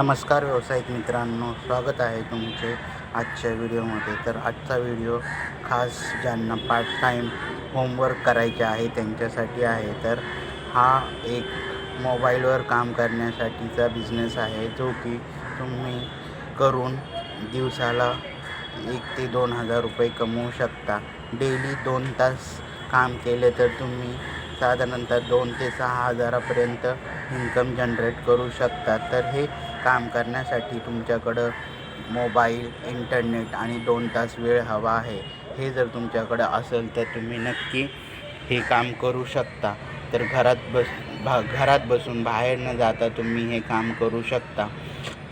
नमस्कार व्यावसायिक मित्रांनो स्वागत आहे तुमचे आजच्या व्हिडिओमध्ये. तर आजचा व्हिडिओ खास ज्यांना पार्ट टाईम होमवर्क करायचे आहे त्यांच्यासाठी आहे. तर हा एक मोबाईलवर काम करण्यासाठीचा बिझनेस आहे जो की तुम्ही करून दिवसाला एक ते दोन हजार रुपये कमवू शकता. डेली दोन तास काम केले तर तुम्ही साधारणतः दोन ते सहा हजारापर्यंत इन्कम जनरेट करू शकता. तर हे काम करण्यासाठी तुमच्याकडं मोबाईल इंटरनेट आणि दोन तास वेळ हवा आहे. हे जर तुमच्याकडं असेल तर तुम्ही नक्की हे काम करू शकता. तर घरात बस भा घरात बसून बाहेर न जाता तुम्ही हे काम करू शकता.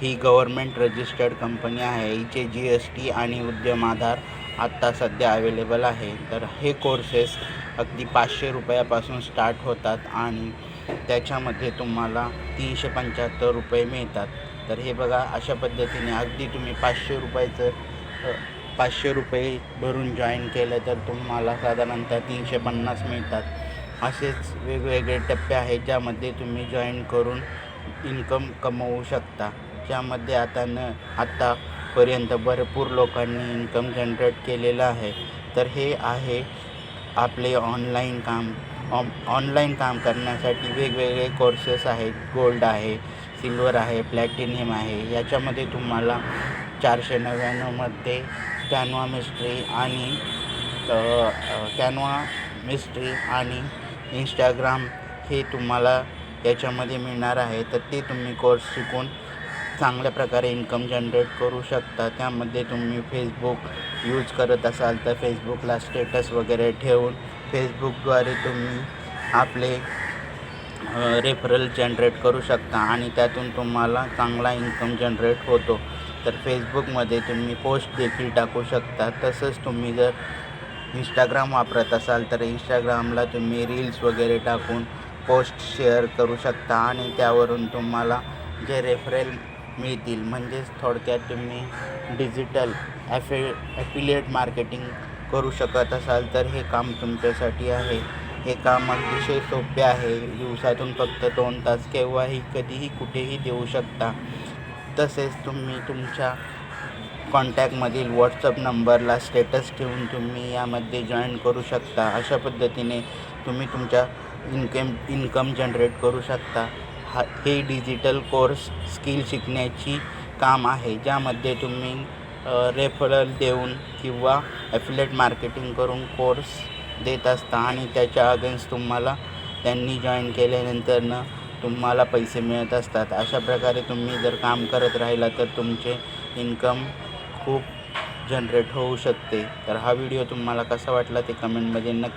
ही गव्हर्मेंट रजिस्टर्ड कंपनी आहे. हिचे जी एस टी आणि उद्यम आधार आत्ता सध्या अवेलेबल आहे. तर हे कोर्सेस अगदी पाचशे रुपयापासून स्टार्ट होतात आणि त्याच्यामध्ये तुम्हाला तीनशे पंच्याहत्तर रुपये मिळतात. तर हे बघा अशा पद्धतीने अगदी तुम्ही पाचशे रुपयाचं पाचशे रुपये भरून जॉईन केलं तर तुम्हाला साधारणतः तीनशे पन्नास मिळतात. असेच वेगवेगळे टप्पे आहेत ज्यामध्ये तुम्ही जॉईन करून इन्कम कमवू शकता. ज्यामध्ये आता न आत्तापर्यंत भरपूर लोकांनी इन्कम जनरेट केलेलं आहे. तर हे आहे आपले ऑनलाईन काम. ऑनलाईन काम करण्यासाठी वेगवेगळे कोर्सेस आहेत. गोल्ड आहे. सिल्वर आहे प्लॅटिनियम आहे याच्यामध्ये तुम्हाला चारशे नव्याण्णवमध्ये कॅनवा मिस्ट्री आणि कॅनवा मिस्ट्री आणि इंस्टाग्राम हे तुम्हाला याच्यामध्ये मिळणार आहे. तर ते तुम्ही कोर्स शिकून चांगल्या प्रकारे इन्कम जनरेट करू शकता. त्यामध्ये तुम्ही फेसबुक यूज करत असाल तर फेसबुकला स्टेटस वगैरे ठेवून फेसबुकद्वारे तुम्ही आपले रेफरल जनरेट करू शकता आणि त्यातून तुम्हाला चांगला इन्कम जनरेट होतो. तर फेसबुकमध्ये तुम्ही पोस्ट देखील टाकू शकता. तसंच तुम्ही जर इंस्टाग्राम वापरत असाल तर इंस्टाग्रामला तुम्ही रील्स वगैरे टाकून पोस्ट शेअर करू शकता आणि त्यावरून तुम्हाला जे रेफरल मिळतील म्हणजेच थोडक्यात तुम्ही डिजिटल ॲफि ॲफिलिएट मार्केटिंग करू शकत असाल तर हे काम तुमच्यासाठी आहे. हे काम अतिशय सोपे आहे. दिवसातून फक्त दोन तास केव्हाही कधीही कुठेही देऊ शकता. तसेच तुम्ही तुमच्या कॉन्टॅक्टमधील व्हॉट्सअप नंबरला स्टेटस ठेवून तुम्ही यामध्ये जॉईन करू शकता. अशा पद्धतीने तुम्ही तुमच्या इन्कम इन्कम जनरेट करू शकता. हा हे डिजिटल कोर्स स्किल शिकण्याची काम आहे. ज्यामध्ये तुम्ही रेफरल देऊन किंवा ॲफिलेट मार्केटिंग करून कोर्स देत असता आणि त्याच्या अगेन्स्ट तुम्हाला त्यांनी जॉईन केल्यानंतरनं तुम्हाला पैसे मिळत असतात. अशा प्रकारे तुम्ही जर काम करत राहिला तर तुमचे इन्कम खूप जनरेट होऊ शकते. तर हा व्हिडिओ तुम्हाला कसा वाटला ते कमेंटमध्ये नक्की